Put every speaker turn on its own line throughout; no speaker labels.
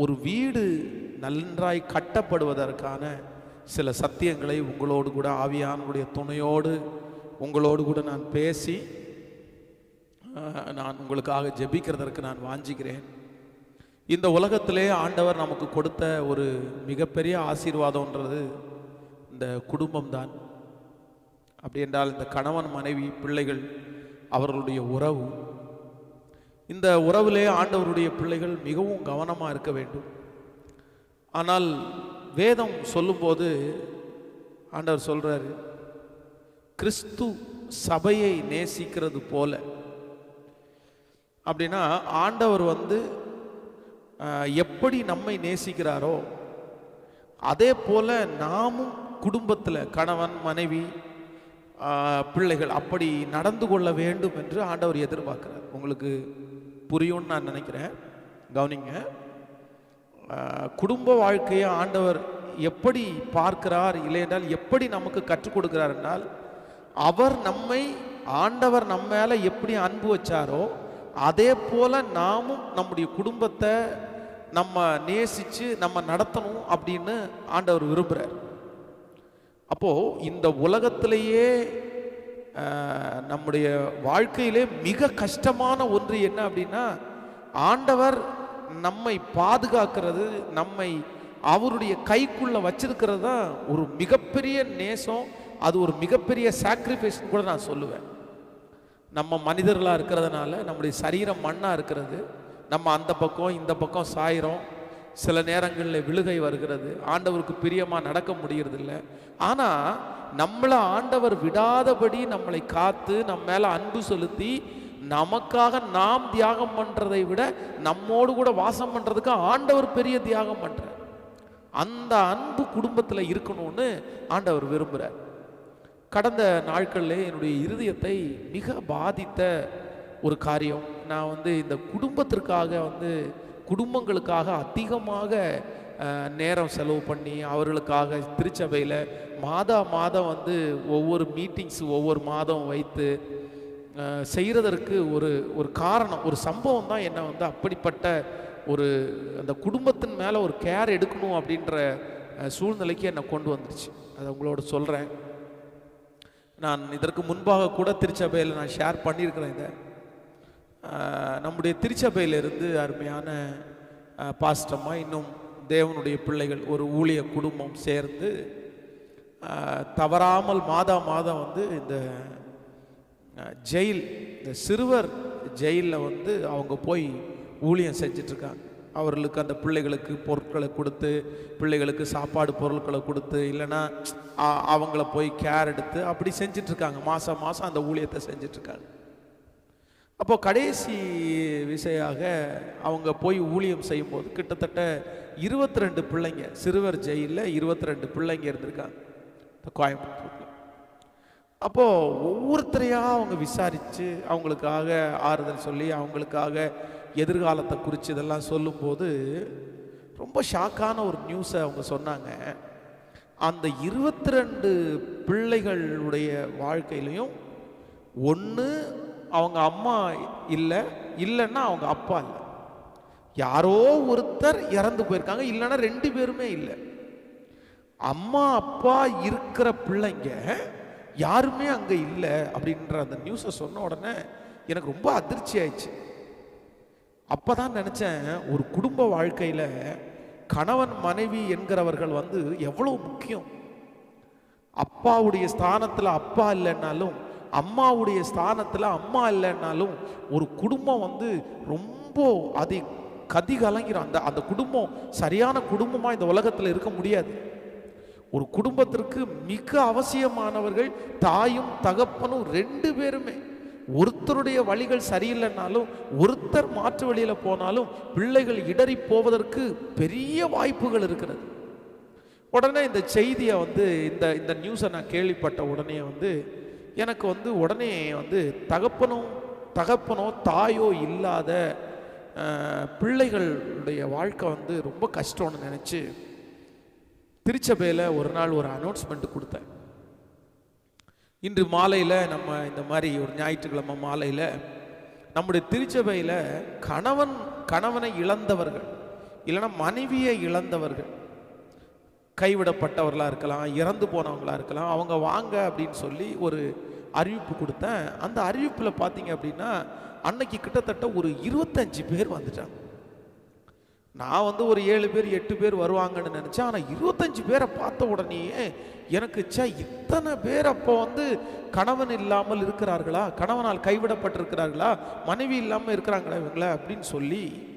ஒரு வீடு நன்றாய் கட்டப்படுவதற்கான சில சத்தியங்களை உங்களோடு கூட ஆவியானுடைய துணையோடு உங்களோடு கூட நான் பேசி நான் உங்களுக்காக ஜெபிக்கிறதற்கு நான் வாஞ்சிக்கிறேன் இந்த உலகத்திலே ஆண்டவர் நமக்கு கொடுத்த ஒரு மிகப்பெரிய ஆசீர்வாதம்ன்றது இந்த குடும்பம்தான். அப்படி என்றால் இந்த கணவன் மனைவி பிள்ளைகள் அவர்களுடைய உறவு இந்த உறவிலே ஆண்டவருடைய பிள்ளைகள் மிகவும் கவனமாக இருக்க வேண்டும். ஆனால் வேதம் சொல்லும்போது ஆண்டவர் சொல்கிறார் கிறிஸ்து சபையை நேசிக்கிறது போல. அப்படின்னா ஆண்டவர் வந்து எப்படி நம்மை நேசிக்கிறாரோ அதே போல் நாமும் குடும்பத்தில் கணவன் மனைவி பிள்ளைகள் அப்படி நடந்து கொள்ள வேண்டும் என்று ஆண்டவர் எதிர்பார்க்கிறார். உங்களுக்கு புரியும்னு நான் நினைக்கிறேன். கவனிங்க. குடும்ப வாழ்க்கையை ஆண்டவர் எப்படி பார்க்கிறார் இல்லையென்றால் எப்படி நமக்கு கற்றுக் கொடுக்கிறார் என்றால் அவர் நம்மை ஆண்டவர் நம்ம மேலே எப்படி அன்பு வச்சாரோ அதே போல நாமும் நம்முடைய குடும்பத்தை நம்ம நேசித்து நம்ம நடத்தணும் அப்படின்னு ஆண்டவர் விரும்புகிறார் அப்போது இந்த உலகத்திலேயே நம்முடைய வாழ்க்கையிலே மிக கஷ்டமான ஒன்று என்ன அப்படின்னா ஆண்டவர் நம்மை பாதுகாக்கிறது நம்மை அவருடைய கைக்குள்ளே வச்சிருக்கிறது தான் ஒரு மிகப்பெரிய நேசம் அது ஒரு மிகப்பெரிய சாக்ரிஃபைஸ் கூட நான் சொல்லுவேன். நம்ம மனிதர்களாக இருக்கிறதுனால நம்முடைய சரீரம் மண்ணாக இருக்கிறது. நம்ம அந்த பக்கம் இந்த பக்கம் சாயிறோம். சில நேரங்களில் விழுகை வருகிறது. ஆண்டவருக்கு பிரியமாக நடக்க முடியறதில்ல. ஆனால் நம்மளை ஆண்டவர் விடாதபடி நம்மளை காத்து நம்ம மேலே அன்பு செலுத்தி நமக்காக நாம் தியாகம் பண்ணுறதை விட நம்மோடு கூட வாசம் பண்ணுறதுக்கு ஆண்டவர் பெரிய தியாகம் பண்ணுறார் அந்த அன்பு குடும்பத்தில் இருக்கணும்னு ஆண்டவர் விரும்புகிறார் கடந்த நாட்களில் என்னுடைய இருதயத்தை மிக பாதித்த ஒரு காரியம். நான் வந்து இந்த குடும்பத்திற்காக வந்து குடும்பங்களுக்காக அதிகமாக நேரம் செலவு பண்ணி அவர்களுக்காக திருச்சபையில் மாதா மாதம் வந்து ஒவ்வொரு மீட்டிங்ஸ் ஒவ்வொரு மாதம் வைத்து செய்கிறதற்கு ஒரு ஒரு காரணம் ஒரு சம்பவம் தான் என்னை வந்து அப்படிப்பட்ட ஒரு அந்த குடும்பத்தின் மேலே ஒரு கேர் எடுக்கணும் அப்படின்ற சூழ்நிலைக்கு என்னை கொண்டு வந்துருச்சு. அதை உங்களோட சொல்கிறேன் நான் இதற்கு முன்பாக கூட திருச்சபையில் நான் ஷேர் பண்ணியிருக்கிறேன் இதை. நம்முடைய திருச்சபையிலிருந்து அருமையான பாஸ்டமாக பாஸ்டம்மா இன்னும் தேவனுடைய பிள்ளைகள் ஒரு ஊழிய குடும்பம் சேர்ந்து தவறாமல் மாதா மாதம் வந்து இந்த ஜெயில் இந்த சிறுவர் ஜெயிலில் வந்து அவங்க போய் ஊழியம் செஞ்சிட்ருக்காங்க. அவர்களுக்கு அந்த பிள்ளைகளுக்கு பொருட்களை கொடுத்து பிள்ளைகளுக்கு சாப்பாடு பொருட்களை கொடுத்து இல்லைன்னா அவங்கள போய் கேர் எடுத்து அப்படி செஞ்சிட்ருக்காங்க. மாதம் மாதம் அந்த ஊழியத்தை செஞ்சிட்ருக்காங்க. அப்போது கடைசி விசையாக அவங்க போய் ஊழியம் செய்யும்போது கிட்டத்தட்ட இருபத்தி ரெண்டு பிள்ளைங்க சிறுவர் ஜெயிலில் இருபத்தி ரெண்டு பிள்ளைங்க இருந்திருக்காங்க. இந்த கோயம்புத்தூரில். அப்போது ஒவ்வொருத்தரையாக அவங்க விசாரித்து அவங்களுக்காக ஆறுதல் சொல்லி அவங்களுக்காக எதிர்காலத்தை குறித்து இதெல்லாம் சொல்லும்போது ரொம்ப ஷாக்கான ஒரு நியூஸை அவங்க சொன்னாங்க. அந்த இருபத்தி ரெண்டு பிள்ளைகளுடைய வாழ்க்கையிலையும் ஒன்று அவங்க அம்மா இல்லை இல்லைன்னா அவங்க அப்பா இல்லை. யாரோ ஒருத்தர் இறந்து போயிருக்காங்க இல்லைன்னா ரெண்டு பேருமே இல்லை. அம்மா அப்பா இருக்கிற பிள்ளைங்க யாருமே அங்கே இல்லை அப்படின்ற அந்த நியூஸை சொன்ன உடனே எனக்கு ரொம்ப அதிர்ச்சி ஆயிடுச்சு. அப்போ தான் நினச்சேன் ஒரு குடும்ப வாழ்க்கையில் கணவன் மனைவி என்கிறவர்கள் வந்து எவ்வளோ முக்கியம். அப்பாவுடைய ஸ்தானத்தில் அப்பா இல்லைன்னாலும் அம்மாவுடைய ஸ்தானத்தில் அம்மா இல்லைன்னாலும் ஒரு குடும்பம் வந்து ரொம்ப அதி கதி கலங்கிறோம் அந்த அந்த குடும்பம் சரியான குடும்பமாக இந்த உலகத்தில் இருக்க முடியாது. ஒரு குடும்பத்திற்கு மிக அவசியமானவர்கள் தாயும் தகப்பனும் ரெண்டு பேருமே. ஒருத்தருடைய வழிகள் சரியில்லைனாலும் ஒருத்தர் மாற்று வழியில் போனாலும் பிள்ளைகள் இடறி போவதற்கு பெரிய வாய்ப்புகள் இருக்கிறது. உடனே இந்த செய்தியை வந்து இந்த இந்த நியூஸை நான் கேள்விப்பட்ட உடனே வந்து எனக்கு வந்து உடனே வந்து தகப்பனும் தகப்பனோ தாயோ இல்லாத பிள்ளைகளுடைய வாழ்க்கை வந்து ரொம்ப கஷ்டம்னு நினச்சி திருச்சபையில் ஒரு நாள் ஒரு அனௌன்ஸ்மெண்ட் கொடுத்தேன். இன்று மாலையில் நம்ம இந்த மாதிரி ஒரு ஞாயிற்றுக்கிழமை மாலையில் நம்முடைய திருச்சபையில் கணவன் கணவனை இழந்தவர்கள் இல்லைன்னா மனைவியை இழந்தவர்கள் கைவிடப்பட்டவர்களாக இருக்கலாம் இறந்து போனவங்களா இருக்கலாம் அவங்க வாங்க அப்படின்னு சொல்லி ஒரு அறிவிப்பு கொடுத்தேன். அந்த அறிவிப்பில் பார்த்தீங்க அப்படின்னா அன்னைக்கு கிட்டத்தட்ட ஒரு இருபத்தஞ்சு பேர் வந்துட்டாங்க. நான் வந்து ஒரு ஏழு பேர் எட்டு பேர் வருவாங்கன்னு நினச்சேன். ஆனால் இருபத்தஞ்சு பேரை பார்த்த உடனேயே எனக்கு சே இத்தனை பேர் அப்போ வந்து கணவன் இல்லாமல் இருக்கிறார்களா? கணவனால் கைவிடப்பட்டிருக்கிறார்களா? மனைவி இல்லாமல் இருக்கிறாங்களா இவங்கள? அப்படின்னு சொல்லி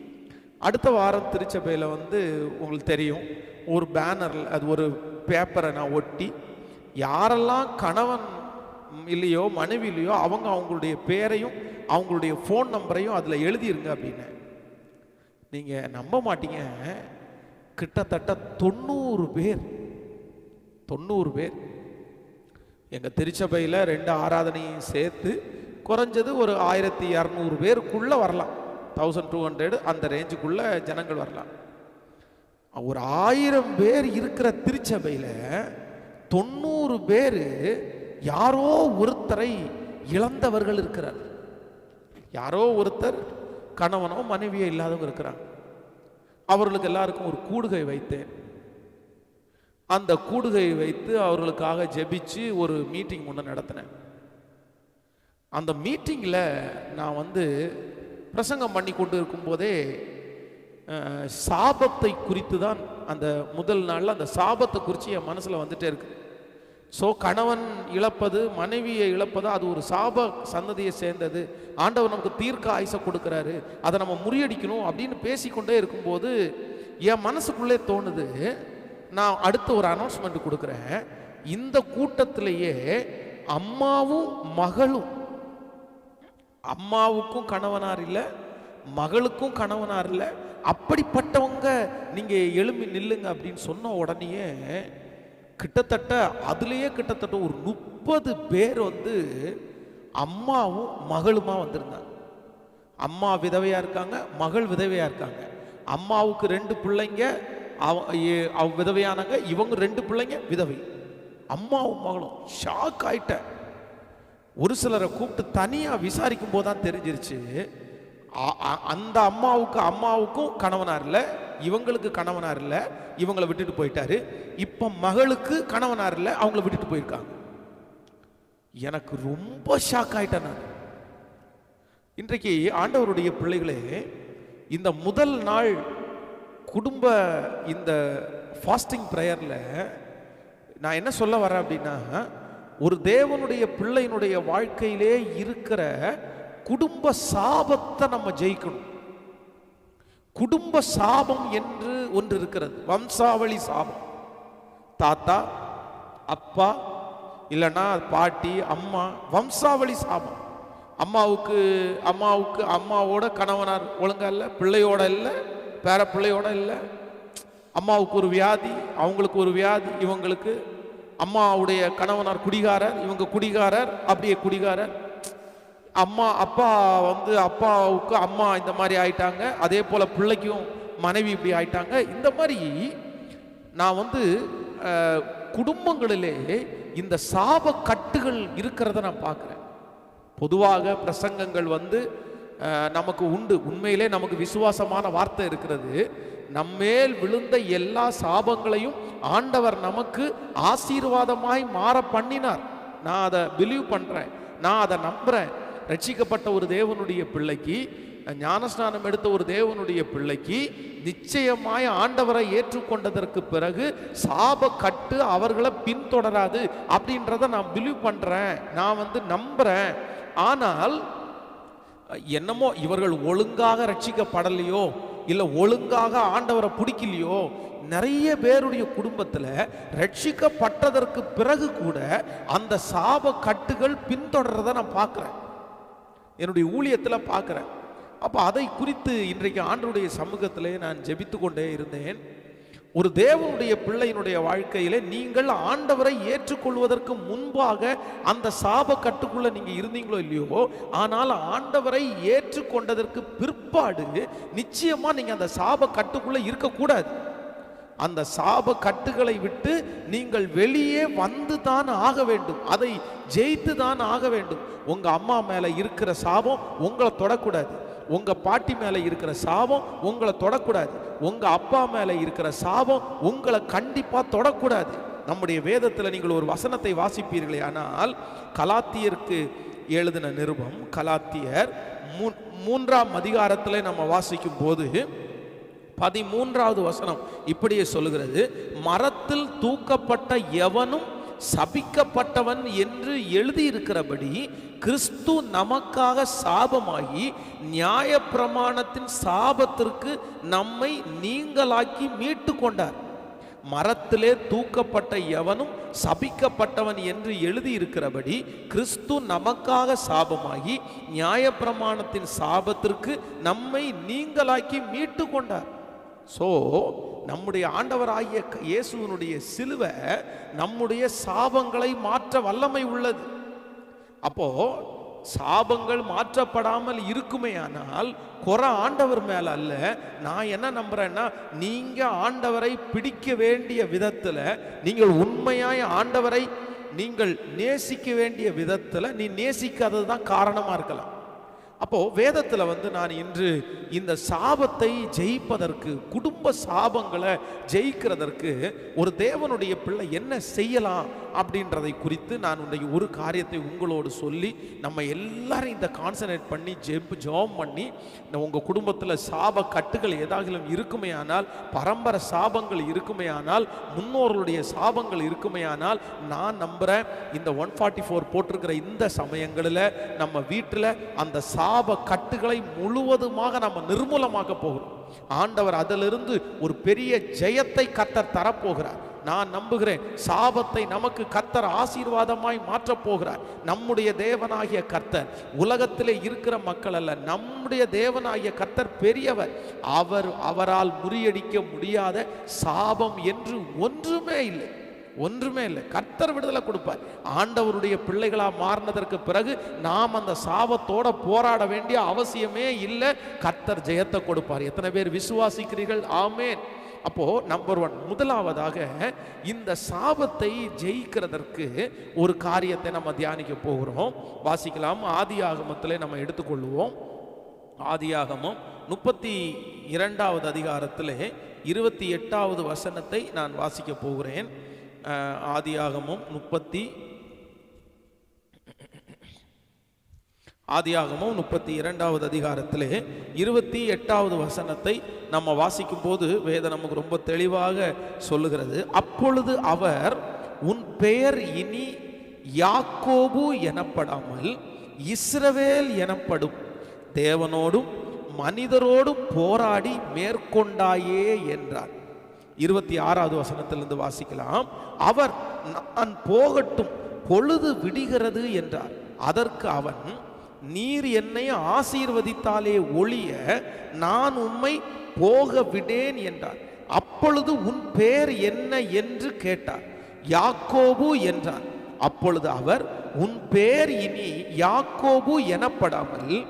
அடுத்த வாரம் திருச்சபையில் வந்து உங்களுக்கு தெரியும். ஒரு பேனரில் அது ஒரு பேப்பரை நான் ஒட்டி யாரெல்லாம் கணவன் இல்லையோ மனைவிலையோ அவங்க அவங்களுடைய பேரையும் அவங்களுடைய ஃபோன் நம்பரையும் அதில் எழுதிருங்க அப்படின்னு. நீங்கள் நம்ப மாட்டீங்க. கிட்டத்தட்ட தொண்ணூறு பேர் தொண்ணூறு பேர். எங்கள் திருச்சபையில் ரெண்டு ஆராதனையும் சேர்த்து குறைஞ்சது ஒரு ஆயிரத்தி இரநூறு பேருக்குள்ளே வரலாம். தௌசண்ட் டூ ஹண்ட்ரட் அந்த ரேஞ்சுக்குள்ளே ஜனங்கள் வரலாம். ஒரு ஆயிரம் பேர் இருக்கிற திருச்சபையில் தொண்ணூறு பேர் யாரோ ஒருத்தரை இழந்தவர்கள் இருக்கிறார். யாரோ ஒருத்தர் கணவனோ மனைவியோ இல்லாதவங்க இருக்கிறாங்க. அவர்களுக்கு எல்லாருக்கும் ஒரு கூடுகை வைத்தேன். அந்த கூடுகை வைத்து அவர்களுக்காக ஜெபிச்சு ஒரு மீட்டிங் ஒன்று நடத்தினேன். அந்த மீட்டிங்கில் நான் வந்து பிரசங்கம் பண்ணி கொண்டு இருக்கும்போதே சாபத்தை குறித்து தான் அந்த முதல் நாளில் அந்த சாபத்தை குறித்து என் மனசில் வந்துட்டே இருக்குது ஸோ கணவன் இழப்பது மனைவியை இழப்பது அது ஒரு சாப சந்ததியை சேர்ந்தது. ஆண்டவர் நமக்கு தீர்க்க ஆயுச கொடுக்குறாரு. அதை நம்ம முறியடிக்கணும் அப்படின்னு பேசிக்கொண்டே இருக்கும்போது என் மனசுக்குள்ளே தோணுது நான் அடுத்த ஒரு அனௌன்ஸ்மெண்ட் கொடுக்குறேன். இந்த கூட்டத்திலேயே அம்மாவும் மகளும். அம்மாவுக்கும் கணவனார் இல்லை மகளுக்கும் கணவனார் இல்லை. அப்படிப்பட்டவங்க நீங்கள் எழும்பி நில்லுங்க அப்படின்னு சொன்ன உடனேயே கிட்டத்தட்ட அதுலேயே கிட்டத்தட்ட ஒரு முப்பது பேர் வந்து அம்மாவும் மகளுமா வந்திருந்தாங்க. அம்மா விதவையாக இருக்காங்க மகள் விதவையாக இருக்காங்க. அம்மாவுக்கு ரெண்டு பிள்ளைங்க அவ- அவ விதவையானாங்க இவங்க ரெண்டு பிள்ளைங்க விதவை. அம்மாவும் மகளும். ஷாக் ஆயிட்டேன் ஒரு சிலரை கூப்பிட்டு தனியாக விசாரிக்கும் போது தான் தெரிஞ்சிருச்சு அ- அந்த அம்மாவுக்கு அம்மாவுக்கும் கணவனார் இல்லை. இவங்களுக்கு கணவனார் இல்லை இவங்களை விட்டுட்டு போயிட்டாரு. இப்போ மகளுக்கு கணவனார் இல்லை அவங்கள விட்டுட்டு போயிருக்காங்க. எனக்கு ரொம்ப ஷாக் ஆயிட்டேன் நான். இன்றைக்கு ஆண்டவருடைய பிள்ளைகளே இந்த முதல் நாள் குடும்ப இந்த ஃபாஸ்டிங் ப்ரேயரில் நான் என்ன சொல்ல வரேன் அப்படின்னா ஒரு தேவனுடைய பிள்ளையினுடைய வாழ்க்கையிலே இருக்கிற குடும்ப சாபத்தை நம்ம ஜெயிக்கணும். குடும்ப சாபம் என்று ஒன்று இருக்கிறது. வம்சாவளி சாபம். தாத்தா அப்பா இல்லைன்னா பாட்டி அம்மா வம்சாவளி சாபம். அம்மாவுக்கு அம்மாவுக்கு அம்மாவோட கணவனார் ஒழுங்கா இல்லை பிள்ளையோட இல்லை பேர பிள்ளையோட இல்லை. அம்மாவுக்கு ஒரு வியாதி அவங்களுக்கு ஒரு வியாதி இவங்களுக்கு அம்மாவுடைய கணவனார் குடிகாரர் இவங்க குடிகாரர் அப்படியே குடிகாரர். அம்மா அப்பா வந்து அப்பாவுக்கு அம்மா இந்த மாதிரி ஆயிட்டாங்க. அதே போல் பிள்ளைக்கும் மனைவி இப்படி ஆயிட்டாங்க. இந்த மாதிரி நான் வந்து குடும்பங்களிலே இந்த சாப கட்டுகள் இருக்கிறத நான் பார்க்குறேன். பொதுவாக பிரசங்கங்கள் வந்து நமக்கு உண்டு. உண்மையிலே நமக்கு விசுவாசமான வார்த்தை இருக்கிறது. நம்மேல் விழுந்த எல்லா சாபங்களையும் ஆண்டவர் நமக்கு ஆசீர்வாதமாய் மாற பண்ணினார். நான் அதை பிலீவ் பண்ணுறேன் நான் அதை நம்புறேன். ரட்சிக்கப்பட்ட ஒரு தேவனுடைய பிள்ளைக்கு ஞானஸ்நானம் எடுத்த ஒரு தேவனுடைய பிள்ளைக்கு நிச்சயமாய் ஆண்டவரை ஏற்றுக்கொண்டதற்கு பிறகு சாப கட்டு அவர்களை பின்தொடராது அப்படின்றத நான் பிலீவ் பண்ணுறேன் நான் வந்து நம்புகிறேன் ஆனால் என்னமோ இவர்கள் ஒழுங்காக ரட்சிக்கப்படலையோ இல்லை ஒழுங்காக ஆண்டவரை பிடிக்கலையோ நிறைய பேருடைய குடும்பத்தில் ரட்சிக்கப்பட்டதற்கு பிறகு கூட அந்த சாப கட்டுகள் பின்தொடர்றதை நான் பார்க்குறேன். என்னுடைய ஊழியத்தில் பார்க்குறேன். அப்போ அதை குறித்து இன்றைக்கு ஆண்டவருடைய சமூகத்திலே நான் ஜெபித்து கொண்டே இருந்தேன். ஒரு தேவனுடைய பிள்ளையினுடைய வாழ்க்கையிலே நீங்கள் ஆண்டவரை ஏற்றுக்கொள்வதற்கு முன்பாக அந்த சாப கட்டுக்குள்ள நீங்க இருந்தீங்களோ இல்லையோ ஆனால் ஆண்டவரை ஏற்றுக்கொண்டதற்கு பிற்பாடு நிச்சயமா நீங்க அந்த சாப கட்டுக்குள்ள இருக்கக்கூடாது. அந்த சாப கட்டுகளை விட்டு நீங்கள் வெளியே வந்து தான் ஆக வேண்டும். அதை ஜெயித்து தான் ஆக வேண்டும். உங்க அம்மா மேல இருக்கிற சாபம் உங்களை தொடக்கூடாது. உங்க பாட்டி மேல இருக்கிற சாபம் உங்களை தொடக்கூடாது. உங்க அப்பா மேல இருக்கிற சாபம் உங்களை கண்டிப்பா தொடக்கூடாது. நம்முடைய வேதத்தில் நீங்கள் ஒரு வசனத்தை வாசிப்பீர்களே ஆனால் கலாத்தியருக்கு எழுதின நிருபம் கலாத்தியர் மூ- மூன்றாம் அதிகாரத்தில் நம்ம வாசிக்கும் போது பதிமூன்றாவது வசனம் இப்படியே சொல்லுகிறது. மரத்தில் தூக்கப்பட்ட எவனும் சபிக்கப்பட்டவன் என்று எழுதியிருக்கிறபடி கிறிஸ்து நமக்காக சாபமாகி நியாய பிரமாணத்தின் சாபத்திற்கு நம்மை நீங்களாக்கி மீட்டு கொண்டார். மரத்திலே தூக்கப்பட்ட எவனும் சபிக்கப்பட்டவன் என்று எழுதியிருக்கிறபடி கிறிஸ்து நமக்காக சாபமாகி நியாயப்பிரமாணத்தின் சாபத்திற்கு நம்மை நீங்களாக்கி மீட்டு கொண்டார். ஸோ நம்முடைய ஆண்டவராகிய க- இயேசுவினுடைய சிலுவை நம்முடைய சாபங்களை மாற்ற வல்லமை உள்ளது. அப்போ சாபங்கள் மாற்றப்படாமல் இருக்குமேயானால் குறை ஆண்டவர் மேல அல்ல. நான் என்ன நம்புறேன்னா நீங்க ஆண்டவரை பிடிக்க வேண்டிய விதத்துல நீங்கள் உண்மையாய் ஆண்டவரை நீங்கள் நேசிக்க வேண்டிய விதத்துல நீ நேசிக்காதது தான் காரணமா இருக்கலாம். அப்போ வேதத்துல வந்து நான் இன்று இந்த சாபத்தை ஜெயிப்பதற்கு குடும்ப சாபங்களை ஜெயிக்கிறதற்கு ஒரு தேவனுடைய பிள்ளை என்ன செய்யலாம் அப்படின்றதை குறித்து நான் உடைய ஒரு காரியத்தை உங்களோடு சொல்லி நம்ம எல்லாரும் இந்த கான்சன்ட்ரேட் பண்ணி ஜெப் ஜெபம் பண்ணி இந்த குடும்பத்தில் சாப கட்டுகள் ஏதாகிலும் இருக்குமே ஆனால் பரம்பரை சாபங்கள் இருக்குமே ஆனால் முன்னோர்களுடைய சாபங்கள் இருக்குமே ஆனால் நான் நம்புகிறேன் இந்த ஒன் ஃபார்ட்டி ஃபோர் போட்டிருக்கிற இந்த சமயங்களில் நம்ம வீட்டில் அந்த சாப கட்டுகளை முழுவதுமாக நம்ம நிர்மூலமாக போகிறோம். ஆண்டவர் அதிலிருந்து ஒரு பெரிய ஜெயத்தை கத்தர் தரப்போகிறார். நான் நம்புகிறேன். சாபத்தை நமக்கு கத்தர் ஆசீர்வாதமாய் மாற்றப் போகிறார். நம்முடைய தேவனாகிய கர்த்தர். உலகத்திலே இருக்கிற மக்கள் அல்ல நம்முடைய தேவனாகிய கர்த்தர் பெரியவர். அவர் அவரால் முறியடிக்க முடியாத சாபம் என்று ஒன்றுமே இல்லை. ஒன்றுமே இல்லை. கர்த்தர் விடுதலை கொடுப்பார். ஆண்டவருடைய பிள்ளைகளாக மாறினதற்கு பிறகு நாம் அந்த சாபத்தோட போராட வேண்டிய அவசியமே இல்லை. கர்த்தர் ஜெயத்தை கொடுப்பார். எத்தனை பேர் விசுவாசிக்கிறீர்கள்? ஆமேன். அப்போ நம்பர் ஒன் முதலாவதாக இந்த சாபத்தை ஜெயிக்கிறதற்கு ஒரு காரியத்தை நம்ம தியானிக்க போகிறோம். வாசிக்கலாம். ஆதி ஆகமத்தில் நம்ம எடுத்துக்கொள்வோம். ஆதி ஆகமம் முப்பத்தி இரண்டாவது அதிகாரத்தில் இருபத்தி எட்டாவது வசனத்தை நான் வாசிக்க போகிறேன். ஆதி ஆகமும் முப்பத்தி ஆதியாகமோ முப்பத்தி இரண்டாவது அதிகாரத்திலே இருபத்தி எட்டாவது வசனத்தை நம்ம வாசிக்கும் போது வேதம் நமக்கு ரொம்ப தெளிவாக சொல்லுகிறது. அப்பொழுது அவர் உன் பெயர் இனி யாக்கோபு எனப்படாமல் இஸ்ரவேல் எனப்படும். தேவனோடும் மனிதரோடும் போராடி மேற்கொண்டாயே என்றார். இருபத்தி ஆறாவது வசனத்திலிருந்து வாசிக்கலாம். அவர் நான் போகட்டும் பொழுது விடுகிறது என்றார். அதற்கு அவன் நீர் என்னை ஆசீர்வதித்தாலே ஒழிய நான் உம்மை போக விடேன் என்றார். அப்பொழுது உன் பேர் என்ன என்று கேட்டார். யாக்கோபு என்றார். அப்பொழுது அவர் உன் பேர் இனி யாக்கோபு எனப்படாமல்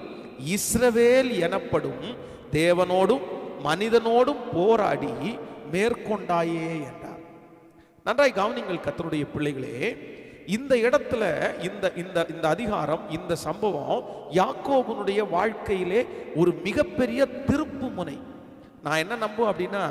இஸ்ரவேல் எனப்படும் தேவனோடும் மனிதனோடும் போராடி மேற்கொண்டாயே என்றார். நன்றாய் கவனிங்கள் கத்தருடைய பிள்ளைகளே இந்த இடத்துல இந்த இந்த இந்த அதிகாரம் இந்த சம்பவம் யாக்கோபனுடைய வாழ்க்கையிலே ஒரு மிகப்பெரிய திருப்பு முனை. நான் என்ன நம்புவேன் அப்படின்னா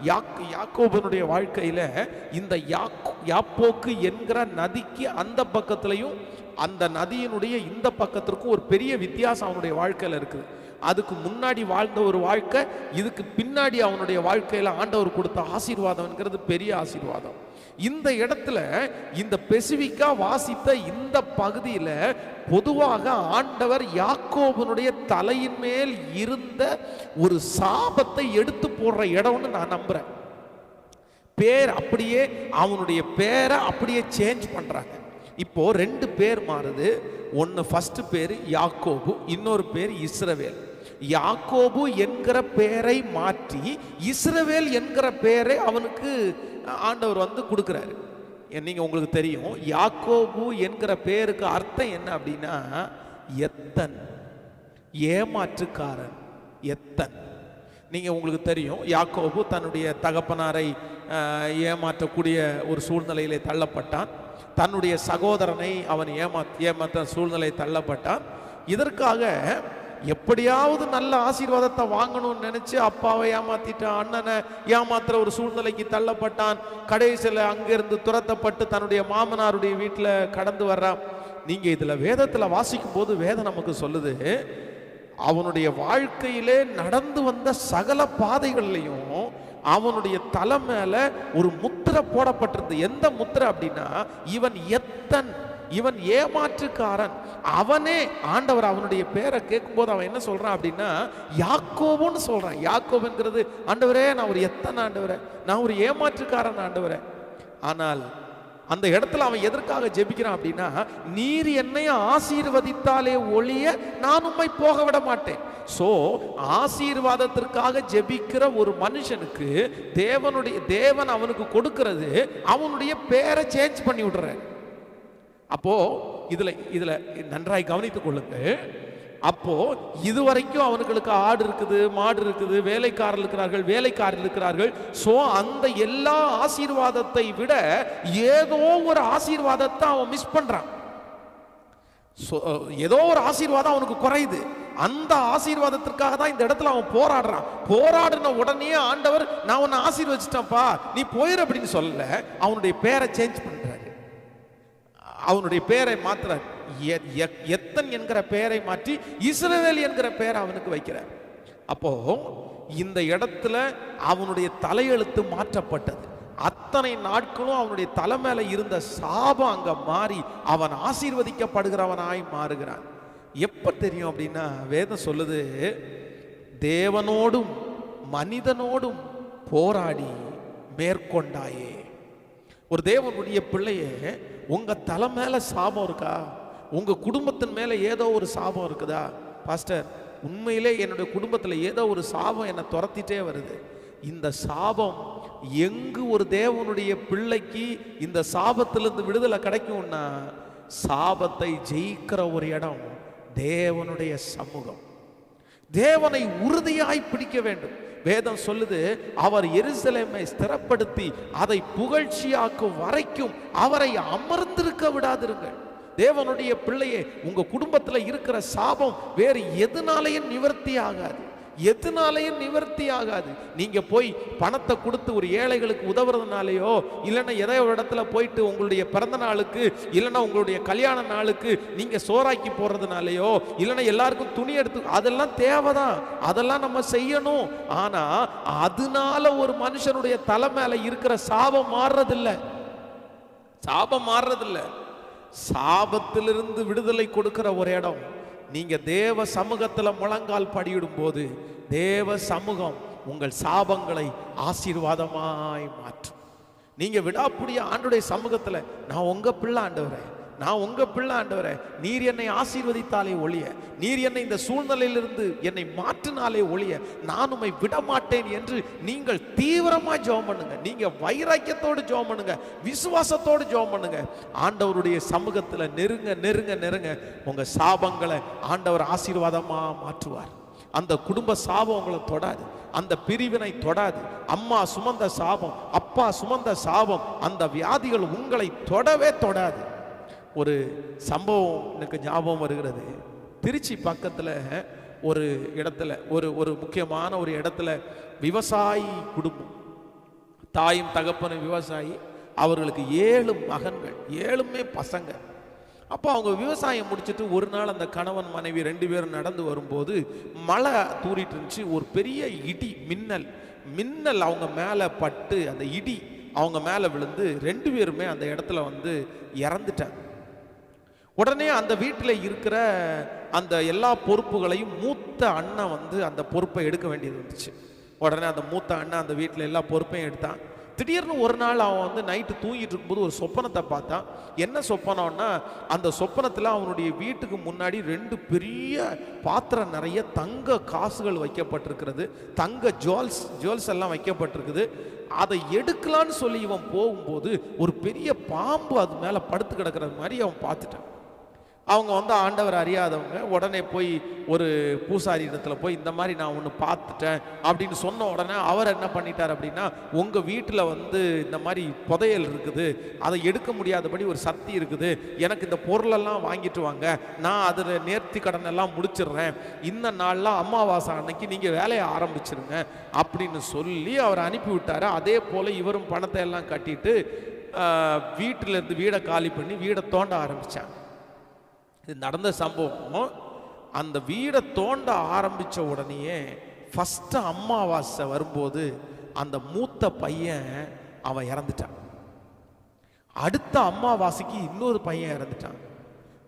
யாக் யாக்கோபனுடைய வாழ்க்கையில இந்த யாக் யாப்போக்கு என்கிற நதிக்கு அந்த பக்கத்துலையும் அந்த நதியினுடைய இந்த பக்கத்திற்கும் ஒரு பெரிய வித்தியாசம் அவனுடைய வாழ்க்கையில் இருக்குது. அதுக்கு முன்னாடி வாழ்ந்த ஒரு வாழ்க்கை இதுக்கு பின்னாடி அவனுடைய வாழ்க்கையில் ஆண்டவர் கொடுத்த ஆசீர்வாதம்ங்கிறது பெரிய ஆசீர்வாதம். இந்த இடத்துல இந்த பெசிபிக்கா வாசித்த இந்த பகுதியில் பொதுவாக ஆண்டவர் யாக்கோபனுடைய தலையின் மேல் இருந்த ஒரு சாபத்தை எடுத்து போடுற இடம்னு நான் நம்புறேன். பேர் அப்படியே அவனுடைய பேரை அப்படியே சேஞ்ச் பண்றாங்க. இப்போ ரெண்டு பேர் மாறுது. ஒன்று ஃபர்ஸ்ட் பேர் யாக்கோபு இன்னொரு பேர் இஸ்ரவேல். யாக்கோபு என்கிற பெயரை மாற்றி இஸ்ரவேல் என்கிற பெயரை அவனுக்கு ஆண்டவர் வந்து கொடுக்குறாரு. நீங்க உங்களுக்கு தெரியும் யாக்கோபு என்கிற பேருக்கு அர்த்தம் என்ன அப்படின்னா எத்தன் ஏமாற்றுக்காரன் எத்தன். நீங்க உங்களுக்கு தெரியும் யாக்கோபு தன்னுடைய தகப்பனாரை ஏமாற்றக்கூடிய ஒரு சூழ்நிலையிலே தள்ளப்பட்டான். தன்னுடைய சகோதரனை அவன் ஏமா ஏமாற்ற சூழ்நிலை தள்ளப்பட்டான். இதற்காக எப்படியாவது நல்ல ஆசீர்வாதத்தை வாங்கணும்னு நினைச்சு அப்பாவை ஏமாத்திட்டான் அண்ணனை ஏமாத்துற ஒரு சூழ்நிலைக்கு தள்ளப்பட்டான். கடைசியில் அங்கிருந்து துரத்தப்பட்டு தன்னுடைய மாமனாருடைய வீட்டில் கடந்து வர்றான். நீங்க இதுல வேதத்துல வாசிக்கும் போது வேதம் நமக்கு சொல்லுது அவனுடைய வாழ்க்கையிலே நடந்து வந்த சகல பாதைகள்லையும் அவனுடைய தலை மேல ஒரு முத்திரை போடப்பட்டிருந்தது. எந்த முத்திரை அப்படின்னா இவன் எத்தன் இவன் ஏமாற்றுக்காரன். அவனே ஆண்டவர் அவனுடைய பேரை கேட்கும்போது அவன் என்ன சொல்றான் அப்படின்னா யாக்கோபுன்னு சொல்றான். யாக்கோபுங்கிறது ஆண்டவரே நான் ஒரு எத்தனை ஆண்டவரே? நான் ஒரு ஏமாற்றுக்காரன் ஆண்டவரே. ஆனால் அந்த இடத்துல அவன் எதற்காக ஜெபிக்கிறான் அப்படின்னா நீர் என்னை ஆசீர்வதித்தாலே ஒழிய நான் உண்மை போக விட மாட்டேன். ஸோ ஆசீர்வாதத்திற்காக ஜெபிக்கிற ஒரு மனுஷனுக்கு தேவனுடைய தேவன் அவனுக்கு கொடுக்கிறது அவனுடைய பேரை சேஞ்ச் பண்ணி விடுறேன் அப்போ இதுல இதுல நன்றாய் கவனித்துக் கொள்ளுங்க அப்போ இதுவரைக்கும் அவனுங்களுக்கு ஆடு இருக்குது மாடு இருக்குது வேலைக்காரர் இருக்கிறார்கள் வேலைக்காரர் இருக்கிறார்கள். ஸோ அந்த எல்லா ஆசீர்வாதத்தை விட ஏதோ ஒரு ஆசீர்வாதத்தை அவன் மிஸ் பண்றான். ஏதோ ஒரு ஆசீர்வாதம் அவனுக்கு குறையுது. அந்த ஆசீர்வாதத்திற்காக தான் இந்த இடத்துல அவன் போராடுறான். போராடின உடனே ஆண்டவர் நான் உன்னை ஆசீர்வதிச்சிட்டேன்ப்பா நீ போயிரு அப்படின்னு சொல்லல. அவனுடைய பேரை சேஞ்ச் பண்ண. அவனுடைய பெயரை மாத்துறார் எத்தன் என்கிற பெயரை மாற்றி இஸ்ரவேல் என்கிற பெயரை அவனுக்கு வைக்கிறார். அப்போ இந்த இடத்துல அவனுடைய தலையெழுத்து மாற்றப்பட்டது. அத்தனை நாட்களும் அவனுடைய தலை மேல இருந்த சாபம் அங்க மாறி அவன் ஆசீர்வதிக்கப்படுகிறவனாய் மாறுகிறான். எப்ப தெரியும் அப்படின்னா வேதம் சொல்லுது தேவனோடும் மனிதனோடும் போராடி மேற்கொண்டாயே. ஒரு தேவனுடைய பிள்ளையே உங்கள் தலை மேலே சாபம் இருக்கா? உங்கள் குடும்பத்தின் மேலே ஏதோ ஒரு சாபம் இருக்குதா? பாஸ்டர் உண்மையிலே என்னுடைய குடும்பத்தில் ஏதோ ஒரு சாபம் என்னை துரத்திட்டே வருது. இந்த சாபம் எங்கு ஒரு தேவனுடைய பிள்ளைக்கு இந்த சாபத்திலிருந்து விடுதலை கிடைக்கும்னா சாபத்தை ஜெயிக்கிற ஒரு இடம் தேவனுடைய சமூகம். தேவனை உறுதியாய் பிடிக்க வேண்டும். வேதம் சொல்லுது அவர் எருசலேமை ஸ்திரப்படுத்தி அதை புகழ்ச்சியாக்கும் வரைக்கும் அவரை அமர்ந்திருக்க விடாதிருங்கள். தேவனுடைய பிள்ளையே உங்க குடும்பத்தில் இருக்கிற சாபம் வேறு எதுனாலையும் நிவர்த்தி ஆகாது. எதுனாலையும் நிவர்த்தி ஆகாது. நீங்க போய் பணத்தை கொடுத்து ஒரு ஏழைகளுக்கு உதவுறதுனாலையோ இல்லைன்னா ஏதோ ஒரு இடத்துல போயிட்டு உங்களுடைய பிறந்த நாளுக்கு இல்லைன்னா உங்களுடைய கல்யாண நாளுக்கு நீங்க சோறாக்கி போடுறதுனாலயோ இல்லைன்னா எல்லாருக்கும் துணி எடுத்து அதெல்லாம் தேவைதான். அதெல்லாம் நம்ம செய்யணும். ஆனா அதனால ஒரு மனுஷனுடைய தலை மேல இருக்கிற சாபம் மாறுறதில்ல. சாபம் மாறுறதில்ல. சாபத்திலிருந்து விடுதலை கொடுக்கிற ஒரு இடம். நீங்கள் தேவ சமூகத்தில் முழங்கால் படியிடும் போது தேவ சமூகம் உங்கள் சாபங்களை ஆசீர்வாதமாய் மாற்றும். நீங்கள் விடாப்புடிய ஆண்டுடைய சமூகத்தில் நான் உங்கள் பிள்ளை ஆண்டவரே. நான் உங்க பிள்ளை ஆண்டவரே நீர் என்னை ஆசீர்வதித்தாலே ஒழிய நீர் என்னை இந்த சூழ்நிலையிலிருந்து என்னை மாற்றினாலே ஒழிய நான் உம்மை விட மாட்டேன் என்று நீங்கள் தீவிரமா ஜெபம் பண்ணுங்க. நீங்க வைராக்கியத்தோடு ஜெபம் பண்ணுங்க விசுவாசத்தோடு ஜெபம் பண்ணுங்க. ஆண்டவருடைய சமூகத்துல நெருங்க நெருங்க நெருங்க உங்க சாபங்களை ஆண்டவர் ஆசீர்வாதமா மாற்றுவார். அந்த குடும்ப சாபம் உங்களை தொடாது அந்த பிரிவினை தொடாது. அம்மா சுமந்த சாபம் அப்பா சுமந்த சாபம் அந்த வியாதிகள் உங்களை தொடவே தொடாது. ஒரு சம்பவம் எனக்கு ஞாபகம் வருகிறது. திருச்சி பக்கத்தில் ஒரு இடத்துல ஒரு ஒரு முக்கியமான ஒரு இடத்துல விவசாயி குடும்பம். தாயும் தகப்பனும் விவசாயி அவர்களுக்கு ஏழு மகன்கள் ஏழுமே பசங்க. அப்போ அவங்க விவசாயம் முடிச்சிட்டு ஒரு நாள் அந்த கணவன் மனைவி ரெண்டு பேரும் நடந்து வரும்போது மழை தூறிட்டு இருந்துச்சு ஒரு பெரிய இடி மின்னல். மின்னல் அவங்க மேலே பட்டு அந்த இடி அவங்க மேலே விழுந்து ரெண்டு பேருமே அந்த இடத்துல வந்து இறந்துட்டாங்க. உடனே அந்த வீட்டில் இருக்கிற அந்த எல்லா பொறுப்புகளையும் மூத்த அண்ணன் வந்து அந்த பொறுப்பை எடுக்க வேண்டியது வந்துச்சு. உடனே அந்த மூத்த அண்ணன் அந்த வீட்டில் எல்லா பொறுப்பையும் எடுத்தான். திடீர்னு ஒரு நாள் அவன் வந்து நைட்டு தூங்கிட்டு இருக்கும்போது ஒரு சொப்பனத்தை பார்த்தான். என்ன சொப்பனம்னா அந்த சொப்பனத்தில் அவனுடைய வீட்டுக்கு முன்னாடி ரெண்டு பெரிய பாத்திரம் நிறைய தங்க காசுகள் வைக்கப்பட்டிருக்கிறது. தங்க ஜுவல்ஸ் ஜுவல்ஸ் எல்லாம் வைக்கப்பட்டிருக்குது. அதை எடுக்கலான்னு சொல்லி இவன் போகும்போது ஒரு பெரிய பாம்பு அது மேலே படுத்து கிடக்கிறது மாதிரி அவன் பார்த்துட்டான். அவங்க வந்து ஆண்டவர் அறியாதவங்க. உடனே போய் ஒரு பூசாரி இடத்துல போய் இந்த மாதிரி நான் ஒன்று பார்த்துட்டேன். அப்படின்னு சொன்ன உடனே அவர் என்ன பண்ணிட்டார் அப்படின்னா உங்கள் வீட்டில் வந்து இந்த மாதிரி புதையல் இருக்குது. அதை எடுக்க முடியாதபடி ஒரு சக்தி இருக்குது. எனக்கு இந்த பொருளெல்லாம் வாங்கிட்டு வாங்க. நான் அதில் நேர்த்தி கடன் எல்லாம் முடிச்சிடுறேன். இந்த நாளில் அமாவாசை அன்னைக்கு நீங்கள் வேலையை ஆரம்பிச்சிருங்க. அப்படின்னு சொல்லி அவர் அனுப்பிவிட்டாரு அதே போல் இவரும் பணத்தை எல்லாம் கட்டிட்டு வீட்டிலேருந்து இருந்து வீடை காலி பண்ணி வீடை தோண்ட ஆரம்பித்தாங்க இது நடந்த சம்பவம். அந்த வீடை தோண்ட ஆரம்பிச்ச உடனேயே ஃபஸ்ட்டு அம்மாவாசை வரும்போது அந்த மூத்த பையன் அவன் இறந்துட்டான். அடுத்த அம்மாவாசைக்கு இன்னொரு பையன் இறந்துட்டான்.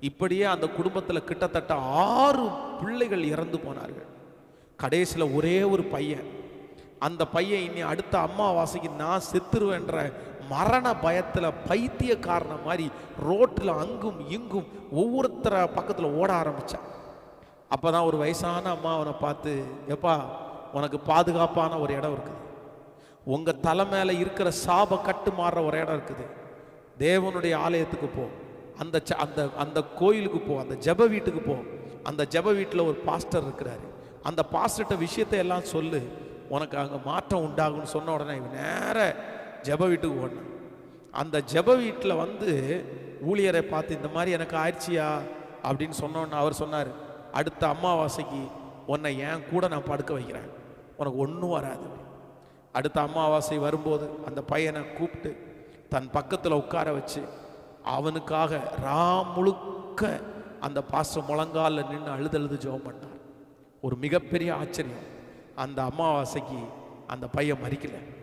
இப்படியே அந்த குடும்பத்தில் கிட்டத்தட்ட ஆறு பிள்ளைகள் இறந்து போனார்கள். கடைசியில் ஒரே ஒரு பையன். அந்த பையன் இனி அடுத்த அம்மாவாசைக்கு நான் செத்துருவேன்ற மரண பயத்தில் பைத்தியக்காரன மாதிரி ரோட்டில் அங்கும் இங்கும் ஒவ்வொருத்தர பக்கத்தில் ஓட ஆரம்பித்தான் அப்போ தான் ஒரு வயசான அம்மா அவனை பார்த்து எப்பா உனக்கு பாதுகாப்பான ஒரு இடம் இருக்குது. உங்கள் தலை மேலே இருக்கிற சாப கட்டு மாறுற ஒரு இடம் இருக்குது. தேவனுடைய ஆலயத்துக்கு போ. அந்த ச- அந்த அந்த கோயிலுக்கு போ. அந்த ஜெப வீட்டுக்கு போ. அந்த ஜெப வீட்டில் ஒரு பாஸ்டர் இருக்கிறாரு. அந்த பாஸ்டர்கிட்ட விஷயத்தை எல்லாம் சொல்லு. உனக்கு அங்கே மாற்றம் உண்டாகும்னு சொன்ன உடனே நேர ஜெப வீட்டுக்கு ஓடினான் அந்த ஜெப வீட்டில் வந்து ஊழியரை பார்த்து இந்த மாதிரி எனக்கு ஆயிடுச்சியா? அப்படின்னு சொன்னோன்னு அவர் சொன்னார். அடுத்த அமாவாசைக்கு உன்னை என் கூட நான் படுக்க வைக்கிறேன். உனக்கு ஒன்றும் வராது. அடுத்த அமாவாசை வரும்போது அந்த பையனை கூப்பிட்டு தன் பக்கத்தில் உட்கார வச்சு அவனுக்காக ரா முழுக்க அந்த பாசம் முழங்காலில் நின்று அழுது அழுது ஜெபம் பண்ணார். ஒரு மிகப்பெரிய ஆச்சரியம். அந்த அமாவாசைக்கு அந்த பையன் மறிக்கலை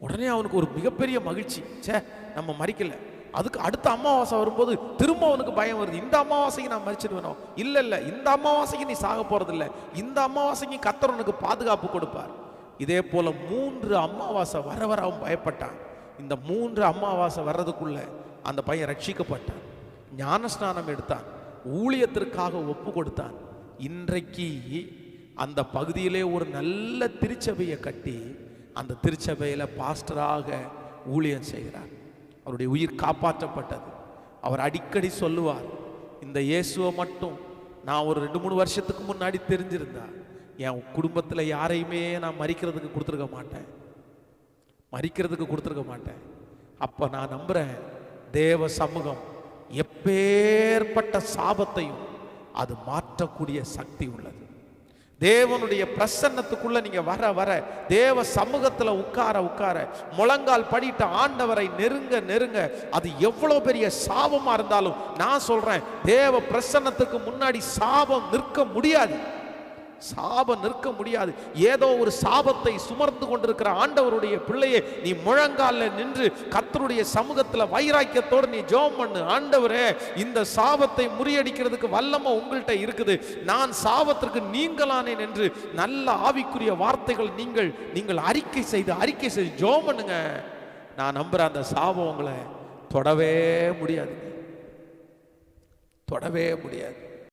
உடனே அவனுக்கு ஒரு மிகப்பெரிய மகிழ்ச்சி. ச்சே நம்ம மறிக்கல. அதுக்கு அடுத்த அமாவாசை வரும்போது திரும்ப அவனுக்கு பயம் வருது. இந்த அமாவாசைக்கு நான் மறிச்சிடுவேனோ? இல்லை இல்லை. இந்த அமாவாசைக்கு நீ சாக போகிறதில்ல இந்த அமாவாசைக்கு கத்தர் உனக்கு பாதுகாப்பு கொடுப்பார். இதே போல மூன்று அமாவாசை வர வர அவன் பயப்பட்டான். இந்த மூன்று அமாவாசை வர்றதுக்குள்ள அந்த பையன் ரட்சிக்கப்பட்டான். ஞானஸ்நானம் எடுத்தான். ஊழியத்திற்காக ஒப்பு கொடுத்தான். இன்றைக்கு அந்த பகுதியிலே ஒரு நல்ல திருச்சபையை கட்டி அந்த திருச்சபையில் பாஸ்டராக ஊழியம் செய்கிறார். அவருடைய உயிர் காப்பாற்றப்பட்டது. அவர் அடிக்கடி சொல்லுவார் இந்த இயேசுவை மட்டும் நான் ஒரு ரெண்டு மூணு வருஷத்துக்கு முன்னாடி தெரிஞ்சிருந்தா என் குடும்பத்தில் யாரையுமே நான் மறிக்கிறதுக்கு கொடுத்துருக்க மாட்டேன். மறிக்கிறதுக்கு கொடுத்துருக்க மாட்டேன். அப்போ நான் நம்புகிறேன் தேவ சமூகம் எப்பேற்பட்ட சாபத்தையும் அது மாற்றக்கூடிய சக்தி உள்ளது. தேவனுடைய பிரசன்னத்துக்குள்ள நீங்க வர வர. தேவ சமூகத்துல உட்கார உட்கார. முழங்கால் படிட்ட ஆண்டவரை நெருங்க நெருங்க. அது எவ்வளவு பெரிய சாபமா இருந்தாலும் நான் சொல்றேன் தேவ பிரசன்னத்துக்கு முன்னாடி சாபம் நிற்க முடியாது. சாபம் நிற்க முடியாது. ஏதோ ஒரு சாபத்தை சுமர்ந்து கொண்டிருக்கிற ஆண்டவருடைய பிள்ளையே நீ முழங்கால நின்று கத்தருடைய சமூகத்துல வைராக்கியத்தோடு நீ ஜோம் பண்ணு. ஆண்டவரே இந்த சாபத்தை முறியடிக்கிறதுக்கு வல்லமை உங்கள்கிட்ட இருக்குது. நான் சாபத்திற்கு நீங்களானேன் என்று நல்ல ஆவிக்குரிய வார்த்தைகள் நீங்கள் நீங்கள் அறிக்கை செய்து அறிக்கை செய்து ஜோம் பண்ணுங்க. நான் நம்புறேன் அந்த சாபம் உங்களை தொடவே முடியாதுங்க. தொடவே முடியாது.